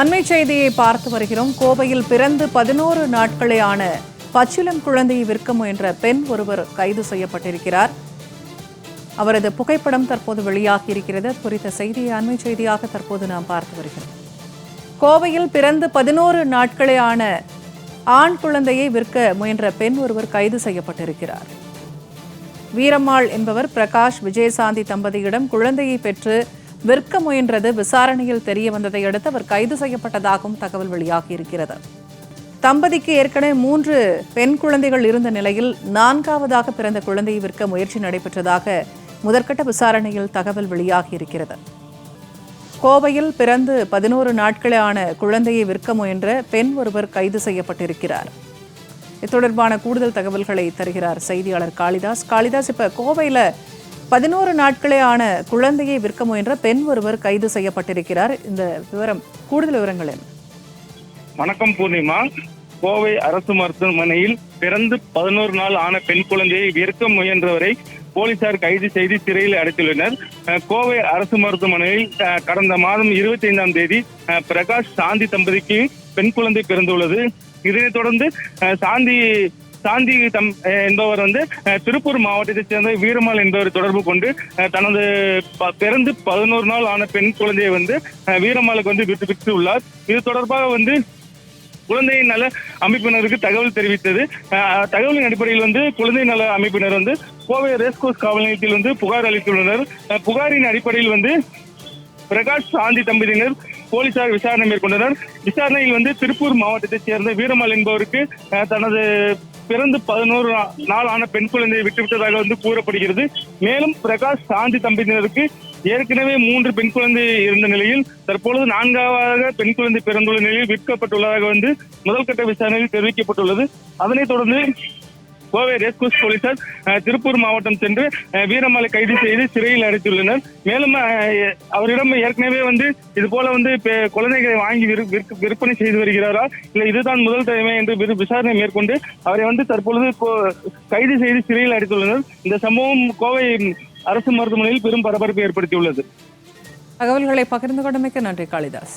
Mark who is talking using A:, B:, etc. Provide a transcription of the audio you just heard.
A: அண்மை செய்தியை பார்த்து வருகிறோம். கோவையில் பிறந்து பதினோரு நாட்களே ஆன பச்சிலம் குழந்தையை விற்க முயன்ற பெண் ஒருவர் கைது செய்யப்பட்டிருக்கிறார். அவரது புகைப்படம் தற்போது வெளியாகி இருக்கிறது. குறித்த செய்தியை அண்மை செய்தியாக தற்போது நாம் பார்த்து வருகிறோம். கோவையில் பிறந்து பதினோரு நாட்களே ஆன ஆண் குழந்தையை விற்க முயன்ற பெண் ஒருவர் கைது செய்யப்பட்டிருக்கிறார். வீரம்மாள் என்பவர் பிரகாஷ் விஜயசாந்தி தம்பதியிடம் குழந்தையை பெற்று விற்க முயன்றது விசாரணையில் தெரிய வந்ததை அடுத்து அவர் கைது செய்யப்பட்டதாகவும் தகவல் வெளியாகியிருக்கிறது. தம்பதிக்கு ஏற்கனவே மூன்று பெண் குழந்தைகள் இருந்த நிலையில் நான்காவதாக பிறந்த குழந்தையை விற்க முயற்சி நடைபெற்றதாக முதற்கட்ட விசாரணையில் தகவல் வெளியாகியிருக்கிறது. கோவையில் பிறந்து பதினோரு நாட்களே ஆன குழந்தையை விற்க முயன்ற பெண் ஒருவர் கைது செய்யப்பட்டிருக்கிறார். இது தொடர்பான கூடுதல் தகவல்களை தருகிறார் செய்தியாளர் காளிதாஸ். காளிதாஸ் இப்ப கோவையில பதினோரு நாட்களே ஆன குழந்தையை விற்க முயன்ற பெண் ஒருவர் கைது செய்யப்பட்டிருக்கிறார். இந்த விவரம் கூடுதல் விவரங்கள் என்ன?
B: வணக்கம் பூர்ணிமா. கோவை அரசு மருத்துவமனையில் பிறந்து பதினோரு நாள் ஆன பெண் குழந்தையை விற்க முயன்றவரை போலீசார் கைது செய்து சிறையில் அடைத்துள்ளனர். அஹ், கோவை அரசு மருத்துவமனையில் அஹ், கடந்த மாதம் இருபத்தி ஐந்தாம் தேதி அஹ், பிரகாஷ் சாந்தி தம்பதிக்கு பெண் குழந்தை பிறந்துள்ளது. இதனைத் தொடர்ந்து அஹ், சாந்தி சாந்தி தம் என்பவர் வந்து திருப்பூர் மாவட்டத்தைச் சேர்ந்த வீரமால் என்பவர் தொடர்பு கொண்டு தனது ப- பிறந்து பதினோரு நாள் ஆன பெண் குழந்தையை வந்து வீரமாலுக்கு வந்து விட்டு விட்டு உள்ளார் இது தொடர்பாக வந்து குழந்தையின் நல அமைப்பினருக்கு தகவல் தெரிவித்தது. தகவலின் அடிப்படையில் வந்து குழந்தை நல அமைப்பினர் வந்து கோவை ரேஸ்கோர்ஸ் காவல் நிலையத்தில் வந்து புகார் அளித்துள்ளனர். புகாரின் அடிப்படையில் வந்து பிரகாஷ் சாந்தி தம்பதியினர் போலீசார் விசாரணை மேற்கொண்டனர். விசாரணையில் வந்து திருப்பூர் மாவட்டத்தைச் சேர்ந்த வீரமால் என்பவருக்கு தனது பிறந்து பதினோரு நா- நாள் ஆன பெண் குழந்தையை விட்டுவிட்டதாக வந்து கூறப்படுகிறது. மேலும் பிரகாஷ் சாந்தி தம்பதியினருக்கு ஏற்கனவே மூன்று பெண் குழந்தை இருந்த நிலையில் தற்பொழுது நான்காவதாக பெண் குழந்தை பிறந்துள்ள நிலையில் விற்கப்பட்டுள்ளதாக வந்து முதல்கட்ட விசாரணையில் தெரிவிக்கப்பட்டுள்ளது. அதனைத் தொடர்ந்து கோவை ரேஸ்கோர்ஸ் போலீசார் திருப்பூர் மாவட்டம் சென்று வீரமலை கைது செய்து சிறையில் அடைத்துள்ளனர். மேலும் அஹ், அவரிடம் ஏற்கனவே வந்து இது போல வந்து குழந்தைகளை வாங்கி விற்- விற்பனை செய்து வருகிறாரா? இல்லை இதுதான் முதல் தலைமை என்று விசாரணை மேற்கொண்டு அவரை வந்து தற்பொழுது கைது செய்து சிறையில் அடைத்துள்ளனர். இந்த சம்பவம் கோவை அரசு மருத்துவமனையில் பெரும் பரபரப்பை ஏற்படுத்தியுள்ளது.
A: தகவல்களை பகிர்ந்து கொண்டமைக்கு நன்றி காளிதாஸ்.